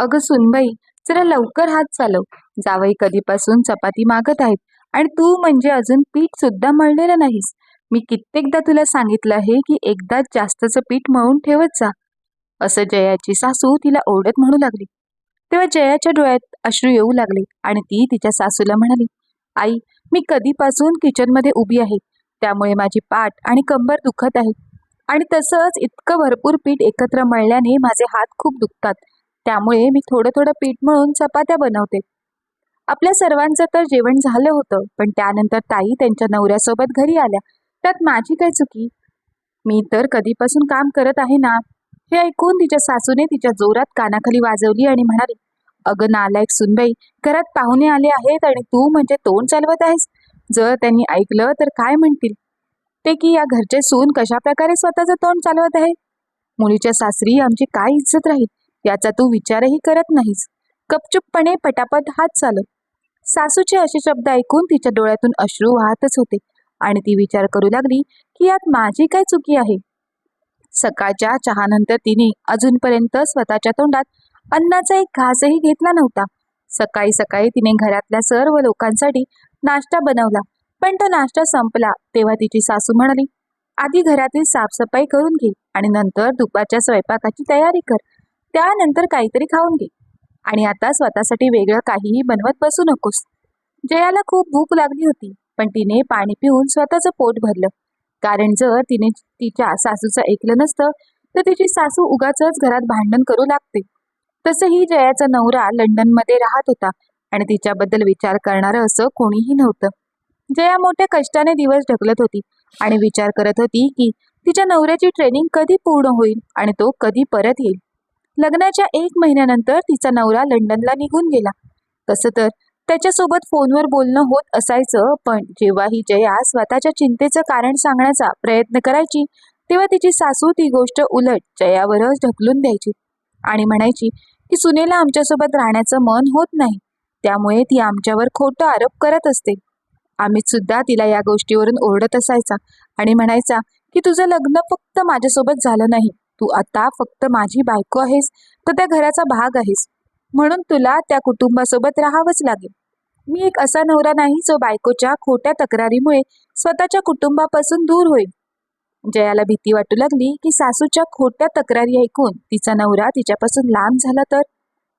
अगं सुनबाई जरा लवकर हात चालव. जावई कधीपासून चपाती मागत आहेत आणि तू म्हणजे अजून पीठ सुद्धा मळलेलं नाहीस. मी कित्येकदा तुला सांगितलं आहे की एकदाच जास्तचं पीठ मळून ठेवत जा. असं जयाची सासू तिला ओरडत म्हणू लागली. तेव्हा जयाच्या डोळ्यात अश्रू येऊ लागले आणि ती तिच्या सासूला म्हणाली आई मी कधीपासून किचनमध्ये उभी आहे. त्यामुळे माझी पाठ आणि कंबर दुखत आहे आणि तसंच इतकं भरपूर पीठ एकत्र मळल्याने माझे हात खूप दुखतात. त्यामुळे मी थोडं थोडं पीठ मळून चपात्या बनवते. आपल्या सर्वांचं तर जेवण झालं होतं पण त्यानंतर ताई त्यांच्या नवऱ्यासोबत घरी आल्या. त्यात माझी काय चुकी? मी तर कधीपासून काम करत आहे ना? हे ऐकून तिच्या सासूने तिच्या जोरात कानाखाली वाजवली आणि म्हणाली अगं नालायक सुनबाई घरात पाहुणे आले आहेत आणि तू म्हणजे तोंड चालवत आहेस? जर त्यांनी ऐकलं तर काय म्हणतील? ते की या घरचे सून कशा प्रकारे स्वतःचं तोंड चालवत आहे? मुलीच्या सासरी आमची काय इज्जत राहील? याचा तू विचारही करत नाहीस. गपचूपपणे पटापट हात चालव. सासूचे असे शब्द ऐकून तिच्या डोळ्यातून अश्रू वाहतच होते आणि ती विचार करू लागली की यात माझी काय चुकी आहे? सकाळच्या चहानंतर तिने अजूनपर्यंत स्वतःच्या तोंडात अन्नाचा एक घासही घेतला नव्हता. सकाळी सकाळी तिने घरातल्या सर्व लोकांसाठी नाश्ता बनवला. पण तो नाश्ता संपला तेव्हा तिची सासू म्हणाली आधी घरातील साफसफाई करून घे आणि नंतर दुपारच्या स्वयंपाकाची तयारी कर. त्यानंतर काहीतरी खाऊन घे. आणि आता स्वतःसाठी वेगळं काहीही बनवत बसू नकोस. जयाला खूप भूक लागली होती पण तिने पाणी पिऊन स्वतःचं पोट भरलं. कारण जर तिने तिच्या सासूचं ऐकलं नसतं तर तिची सासू उगाच घरात भांडण करू लागते. तसंही जयाचा नवरा लंडनमध्ये राहत होता आणि तिच्याबद्दल विचार करणारं असं कोणीही नव्हतं. जया मोठ्या कष्टाने दिवस ढकलत होती आणि विचार करत होती की तिच्या नवऱ्याची ट्रेनिंग कधी पूर्ण होईल आणि तो कधी परत येईल. लग्नाच्या एक महिन्यानंतर तिचा नवरा लंडनला निघून गेला. तसं तर त्याच्यासोबत फोनवर बोलणं होत असायचं पण जेव्हा ही जया स्वतःच्या चिंतेचं कारण सांगण्याचा प्रयत्न करायची तेव्हा तिची सासू ती गोष्ट उलट जयावरच ढकलून द्यायची आणि म्हणायची की सुनेला आमच्यासोबत राहण्याचं मन होत नाही. त्यामुळे ती आमच्यावर खोटं आरोप करत असते. आम्ही सुद्धा तिला या गोष्टीवरून ओरडत असायचा आणि म्हणायचा की तुझं लग्न फक्त माझ्यासोबत झालं नाही. तू आता फक्त माझी बायको आहेस तर त्या घराचा भाग आहेस. म्हणून तुला त्या कुटुंबासोबत राहावंच लागेल. मी एक असा नवरा नाही जो बायकोच्या खोट्या तक्रारीमुळे स्वतःच्या कुटुंबापासून दूर होईल. जयाला भीती वाटू लागली की सासूच्या खोट्या तक्रारी ऐकून तिचा नवरा तिच्यापासून लांब झाला तर?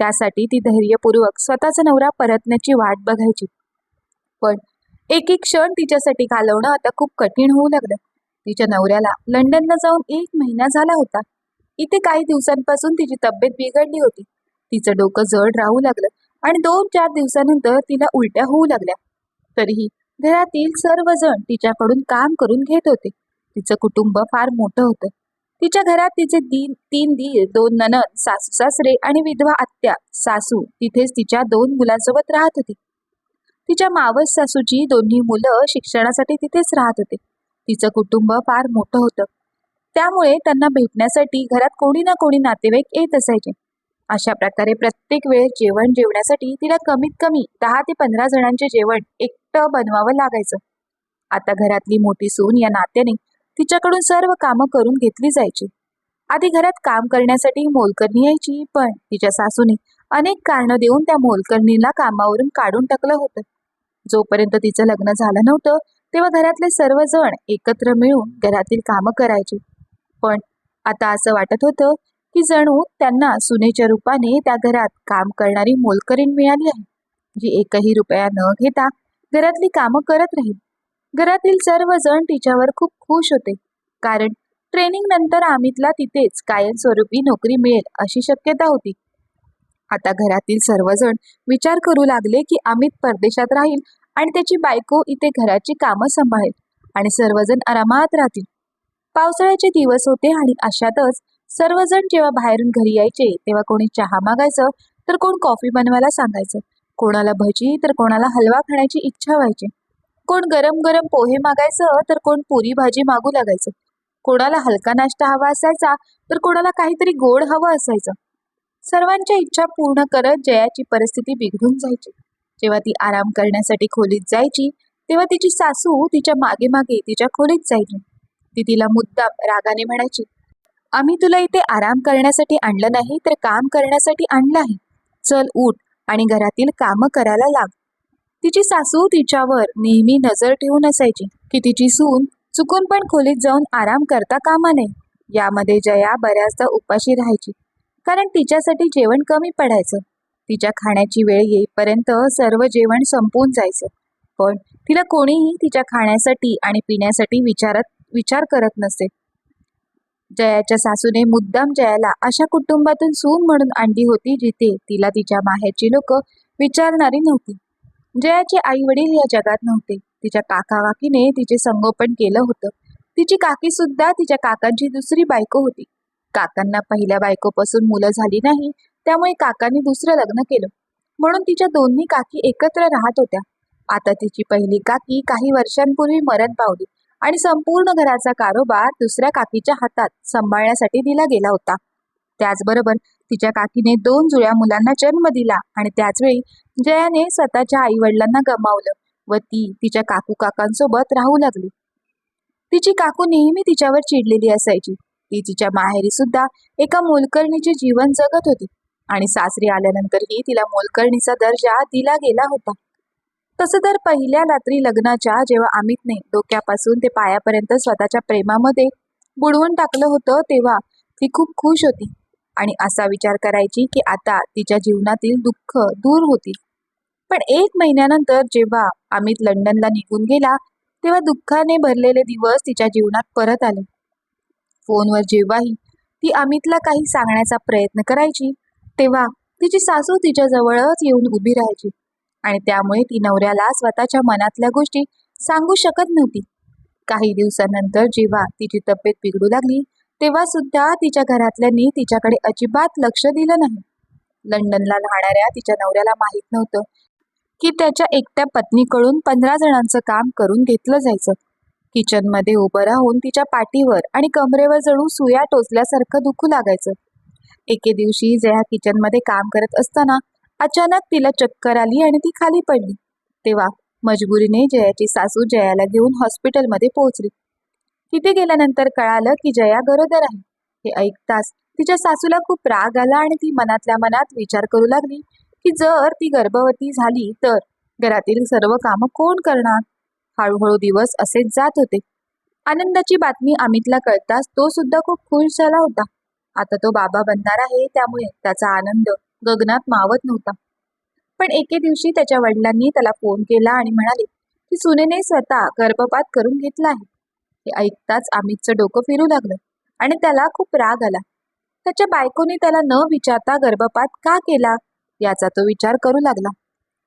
त्यासाठी ती धैर्यपूर्वक स्वतःचा नवरा परतण्याची वाट बघायची. पण एक एक क्षण तिच्यासाठी घालवणं आता खूप कठीण होऊ लागलं. तिच्या नवऱ्याला लंडनला जाऊन एक महिना झाला होता. इथे काही दिवसांपासून तिची तब्येत बिघडली होती. तिचं डोकं जड राहू लागलं आणि दोन चार दिवसानंतर तिला उलट्या होऊ लागल्या. तरीही घरातील सर्वजण तिच्याकडून काम करून घेत होते. तिचं कुटुंब फार मोठं होतं. तिच्या घरात तिचे तीन तीन दीर दोन ननद सासू सासरे आणि विधवा आत्या सासू तिथेच तिच्या दोन मुलांसोबत राहत होती. तिच्या मावस सासूची दोन्ही मुलं शिक्षणासाठी तिथेच राहत होते. तिचं कुटुंब फार मोठं होतं. त्यामुळे त्यांना भेटण्यासाठी घरात कोणी ना कोणी नातेवाईक येत असायचे. अशा प्रकारे प्रत्येक वेळेस जेवण जेवण्यासाठी तिला कमीत कमी दहा ते पंधरा जणांचे जेवण एकटं बनवावं लागायचं. आता घरातली मोठी सून या नात्याने तिच्याकडून सर्व कामं करून घेतली जायची. आधी घरात काम करण्यासाठी मोलकरणी यायची पण तिच्या सासूने अनेक कारणं देऊन त्या मोलकरणीला कामावरून काढून टाकलं होतं. जोपर्यंत तिचं लग्न झालं नव्हतं तेव्हा घरातले सर्वजण एकत्र मिळून घरातील कामं करायचे. पण आता असं वाटत होतं की जणू त्यांना सुनेच्या रूपाने त्या घरात काम करणारी मोलकरीण मिळाली आहे जी एकही रुपया न घेता घरातली कामं करत राहील. घरातील सर्वजण तिच्यावर खूप खुश होते कारण ट्रेनिंग नंतर अमितला तिथेच कायमस्वरूपी नोकरी मिळेल अशी शक्यता होती. आता घरातील सर्वजण विचार करू लागले की अमित परदेशात राहील आणि त्याची बायको इथे घराची कामं सांभाळेल आणि सर्वजण आरामात राहतील. पावसाळ्याचे दिवस होते आणि अशातच सर्वजण जेव्हा बाहेरून घरी यायचे तेव्हा कोणी चहा मागायचं तर कोण कॉफी बनवायला सांगायचं. कोणाला भजी तर कोणाला हलवा खाण्याची इच्छा व्हायची. कोण गरम गरम पोहे मागायचं तर कोण पुरी भाजी मागू लागायचं. कोणाला हलका नाश्ता हवा असायचा तर कोणाला काहीतरी गोड हवं असायचं. सर्वांच्या इच्छा पूर्ण करत जयाची परिस्थिती बिघडून जायची. जेव्हा ती आराम करण्यासाठी खोलीत जायची तेव्हा तिची सासू तिच्यामागे मागे तिच्या खोलीत जायची. ती तिला मुद्दाम रागाने म्हणायची आम्ही तुला इथे आराम करण्यासाठी आणलं नाही तर काम करण्यासाठी आणलं आहे. चल उठ आणि घरातील कामं करायला लाग. तिची सासू तिच्यावर नेहमी नजर ठेवून असायची की तिची सून चुकून पण खोलीत जाऊन आराम करता कामा नये. यामध्ये जया बऱ्याचदा उपाशी राहायची कारण तिच्यासाठी जेवण कमी पडायचं. तिच्या खाण्याची वेळ येईपर्यंत सर्व जेवण संपून जायचं. पण तिला कोणीही तिच्या खाण्यासाठी आणि पिण्यासाठी विचारत विचार करत नसे. जयाच्या सासूने मुद्दाम जयाला अशा कुटुंबातून सून म्हणून आणली होती जिथे तिला तिच्या माहेरची लोक विचारणारी नव्हती. जयाचे आई वडील या जगात नव्हते. तिच्या काका काकीने तिचे संगोपन केलं होतं. तिची काकी सुद्धा तिच्या काकांची दुसरी बायको होती. काकांना पहिल्या बायकोपासून मुलं झाली नाही त्यामुळे काकांनी दुसरं लग्न केलं. म्हणून तिच्या दोन्ही काकी एकत्र राहत होत्या. आता तिची पहिली काकी काही वर्षांपूर्वी मरण पावली आणि संपूर्ण घराचा कारोबार दुसऱ्या काकीच्या हातात सांभाळण्यासाठी दिला गेला होता. त्याचबरोबर तिच्या काकीने दोन जुळ्या मुलांना जन्म दिला आणि त्याचवेळी जयाने स्वतःच्या आई वडिलांना गमावलं व ती तिच्या काकू काकांसोबत राहू लागली. तिची काकू नेहमी तिच्यावर चिडलेली असायची. ती तिच्या माहेरी सुद्धा एका मोलकर्णीचे जीवन जगत होती. आणि सासरी आल्यानंतरही तिला मोलकरणीचा दर्जा दिला गेला होता. तसं तर पहिल्या रात्री लग्नाच्या जेव्हा अमितने डोक्यापासून ते पायापर्यंत स्वतःच्या प्रेमामध्ये बुडवून टाकलं होतं तेव्हा ती खूप खुश होती आणि असा विचार करायची की आता तिच्या जीवनातील दुःख दूर होतील. पण एक महिन्यानंतर जेव्हा अमित लंडनला निघून गेला तेव्हा दुःखाने भरलेले दिवस तिच्या जीवनात परत आले. फोनवर जेव्हाही ती अमितला काही सांगण्याचा प्रयत्न करायची तेव्हा तिची सासू तिच्या जवळच येऊन उभी राहायची. आणि त्यामुळे ती नवऱ्याला स्वतःच्या मनातल्या गोष्टी सांगू शकत नव्हती. काही दिवसानंतर जेव्हा तिची तब्येत बिघडू लागली तेव्हा सुद्धा तिच्या घरातल्यांनी तिच्याकडे अजिबात लक्ष दिलं नाही. लंडनला राहणाऱ्या तिच्या नवऱ्याला माहीत नव्हतं की त्याच्या एकट्या पत्नीकडून पंधरा जणांचं काम करून घेतलं जायचं. किचनमध्ये उभं राहून तिच्या पाठीवर आणि कमरेवर जणू सुया टोचल्यासारखं दुखू लागायचं. एके दिवशी जया किचनमध्ये काम करत असताना अचानक तिला चक्कर आली आणि ती खाली पडली. तेव्हा मजबुरीने जयाची सासू जयाला घेऊन हॉस्पिटलमध्ये पोहोचली. तिथे गेल्यानंतर कळालं की जया गरोदर आहे. हे ऐकताच तिच्या सासूला खूप राग आला आणि ती मनातल्या मनात विचार करू लागली की जर ती गर्भवती झाली तर घरातील सर्व कामं कोण करणार? हळूहळू दिवस असेच जात होते. आनंदाची बातमी अमितला कळताच तो सुद्धा खूप खुश झाला होता. आता तो बाबा बनणार आहे त्यामुळे त्याचा आनंद गगनात मावत नव्हता. पण एके दिवशी त्याच्या वडिलांनी त्याला फोन केला आणि म्हणाले की सुनेने स्वतः गर्भपात करून घेतला आहे. हे ऐकताच अमितचं डोकं फिरू लागलं आणि त्याला खूप राग आला. त्याच्या बायकोने त्याला न विचारता गर्भपात का केला याचा तो विचार करू लागला.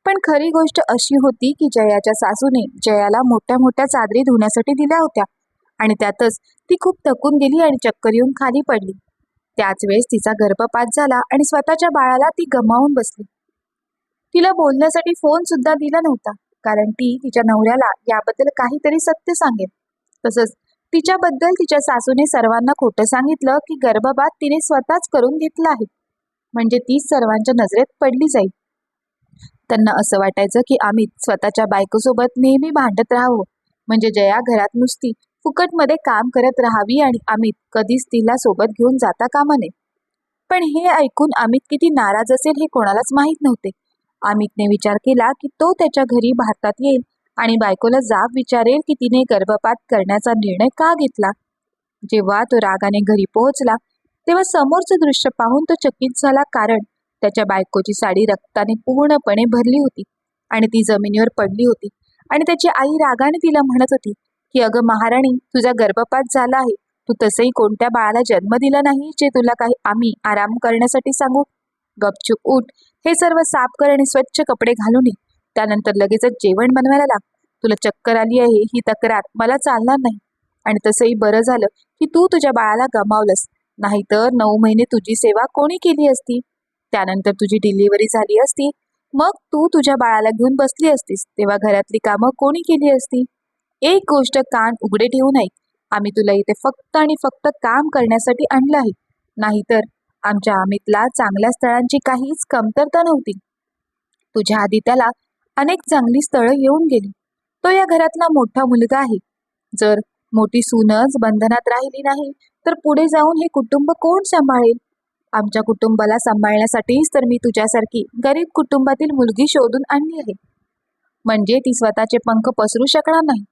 पण खरी गोष्ट अशी होती की जयाच्या सासूने जयाला मोठ्या मोठ्या चादरी धुण्यासाठी दिल्या होत्या आणि त्यातच ती खूप थकून गेली आणि चक्कर येऊन खाली पडली. त्याच वेळेस तिचा गर्भपात झाला आणि स्वतःच्या बाळाला ती गमावून बसली. तिला बोलण्यासाठी फोन सुद्धा दिला नव्हता कारण ती तिच्या नवऱ्याला याबद्दल काहीतरी सत्य सांगेल. तसंच तिच्याबद्दल तिच्या सासूने सर्वांना खोटं सांगितलं की गर्भपात तिने स्वतःच करून घेतला आहे. म्हणजे ती सर्वांच्या नजरेत पडली जाईल. त्यांना असं वाटायचं की अमित स्वतःच्या बायकोसोबत नेहमी भांडत राहावं. म्हणजे जया घरात नुसती फुकटमध्ये काम करत राहावी आणि अमित कधीच तिला सोबत घेऊन जाता कामा नये. पण हे ऐकून अमित किती नाराज असेल हे कोणालाच माहीत नव्हते. अमितने विचार केला की तो त्याच्या घरी भारतात येईल आणि बायकोला जाब विचारेल की तिने गर्भपात करण्याचा निर्णय का घेतला. जेव्हा तो रागाने घरी पोहोचला तेव्हा समोरचं दृश्य पाहून तो चकित झाला कारण त्याच्या बायकोची साडी रक्ताने पूर्णपणे भरली होती आणि ती जमिनीवर पडली होती आणि त्याची आई रागाने तिला म्हणत होती की अगं महाराणी तुझा गर्भपात झाला आहे. तू तसंही कोणत्या बाळाला जन्म दिला नाही जे तुला काही आम्ही आराम करण्यासाठी सांगू? गपचूप उठ. हे सर्व साफ कर आणि स्वच्छ कपडे घालून ये. त्यानंतर लगेचच जेवण बनवायला लाग. तुला चक्कर आली आहे ही तक्रार मला चालणार नाही. आणि तसंही बरं झालं की तू तुझ्या बाळाला गमावलंस. नाहीतर नऊ महिने तुझी सेवा कोणी केली असती? त्यानंतर तुझी डिलिव्हरी झाली असती. मग तू तुझ्या बाळाला घेऊन बसली असतीस. तेव्हा घरातली कामं कोणी केली असती? एक गोष्ट कान उघडे ठेवू नये. आम्ही तुला इथे फक्त आणि फक्त काम करण्यासाठी आणलं आहे. नाहीतर आमच्या अमितला चांगल्या स्थळांची काहीच कमतरता नव्हती. तुझ्या आधी त्याला अनेक चांगली स्थळं येऊन गेली. तो या घरातला मोठा मुलगा आहे. जर मोठी सूनच बंधनात राहिली नाही तर पुढे जाऊन हे कुटुंब कोण सांभाळेल? आमच्या कुटुंबाला सांभाळण्यासाठीच तर मी तुझ्यासारखी गरीब कुटुंबातील मुलगी शोधून आणली आहे. म्हणजे ती स्वतःचे पंख पसरू शकणार नाही.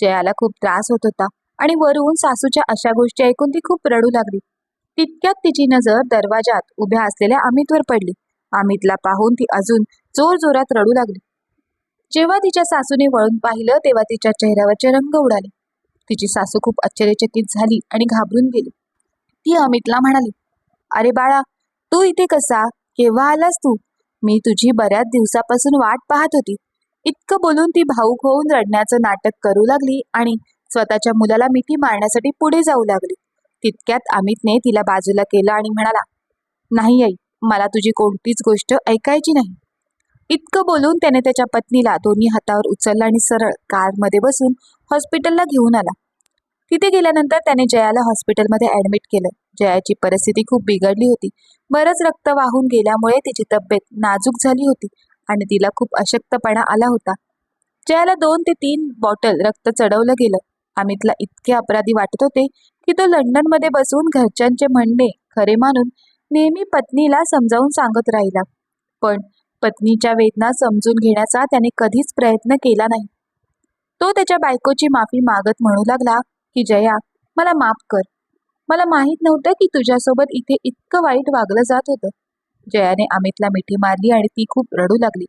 जयाला खूप त्रास होत होता आणि वरून सासूच्या अशा गोष्टी ऐकून ती खूप रडू लागली. तितक्यात तिची नजर दरवाजात उभ्या असलेल्या अमितवर पडली. अमितला पाहून ती अजून जोर जोरात रडू लागली. जेव्हा तिच्या सासूने वळून पाहिलं तेव्हा तिच्या चेहऱ्यावरचे रंग उडाले. तिची सासू खूप आश्चर्यचकित झाली आणि घाबरून गेली. ती अमितला म्हणाली अरे बाळा तू इथे कसा? केव्हा आलास तू? मी तुझी बऱ्याच दिवसापासून वाट पाहत होती. इतकं बोलून ती भाऊक होऊन रडण्याचं नाटक करू लागली आणि स्वतःच्या मुलाला मिठी मारण्यासाठी पुढे जाऊ लागली. तितक्यात अमितने तिला बाजूला केलं आणि म्हणाला नाही आई मला तुझी कोणतीच गोष्ट ऐकायची नाही. इतकं बोलून त्याने त्याच्या पत्नीला दोन्ही हातावर उचललं आणि सरळ कारमध्ये बसून हॉस्पिटलला घेऊन आला. तिथे गेल्यानंतर त्याने जयाला हॉस्पिटलमध्ये ऍडमिट केलं. जयाची परिस्थिती खूप बिघडली होती. बरंच रक्त वाहून गेल्यामुळे तिची तब्येत नाजूक झाली होती. आणि तिला खूप अशक्तपणा आला होता. जयाला दोन ते तीन बॉटल रक्त चढवलं गेलं. अमितला इतके अपराधी वाटत होते की तो लंडनमध्ये बसून घरच्यांचे म्हणणे खरे मानून नेहमी पत्नीला समजावून सांगत राहिला. पण पत्नीच्या वेदना समजून घेण्याचा त्याने कधीच प्रयत्न केला नाही. तो त्याच्या बायकोची माफी मागत म्हणू लागला की जया मला माफ कर. मला माहीत नव्हतं की तुझ्यासोबत इथे इतकं वाईट वागलं जात होतं. जयाने अमितला मिठी मारली आणि ती खूप रडू लागली.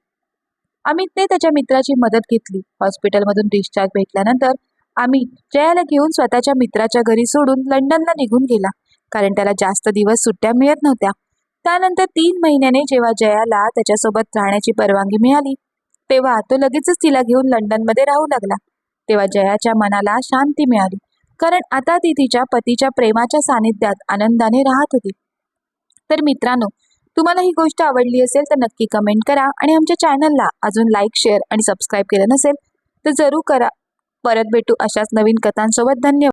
अमितने त्याच्या मित्राची मदत घेतली. हॉस्पिटलमधून डिस्चार्ज भेटल्यानंतर अमित जयाला घेऊन स्वतःच्या मित्राच्या घरी सोडून लंडनला निघून गेला. कारण त्याला जास्त दिवस सुट्ट्या मिळत नव्हत्या. त्यानंतर तीन महिन्याने जेव्हा जयाला त्याच्यासोबत राहण्याची परवानगी मिळाली तेव्हा तो लगेचच तिला घेऊन लंडनमध्ये राहू लागला. तेव्हा जयाच्या मनाला शांती मिळाली. कारण आता ती तिच्या पतीच्या प्रेमाच्या सानिध्यात आनंदाने राहत होती. तर मित्रांनो तुम्हाला ही गोष्ट आवडली असेल तर नक्की कमेंट करा आणि आमच्या चॅनलला अजून लाईक शेअर आणि सबस्क्राईब केलं नसेल तर जरूर करा. परत भेटू अशाच नवीन कथांसोबत. धन्यवाद.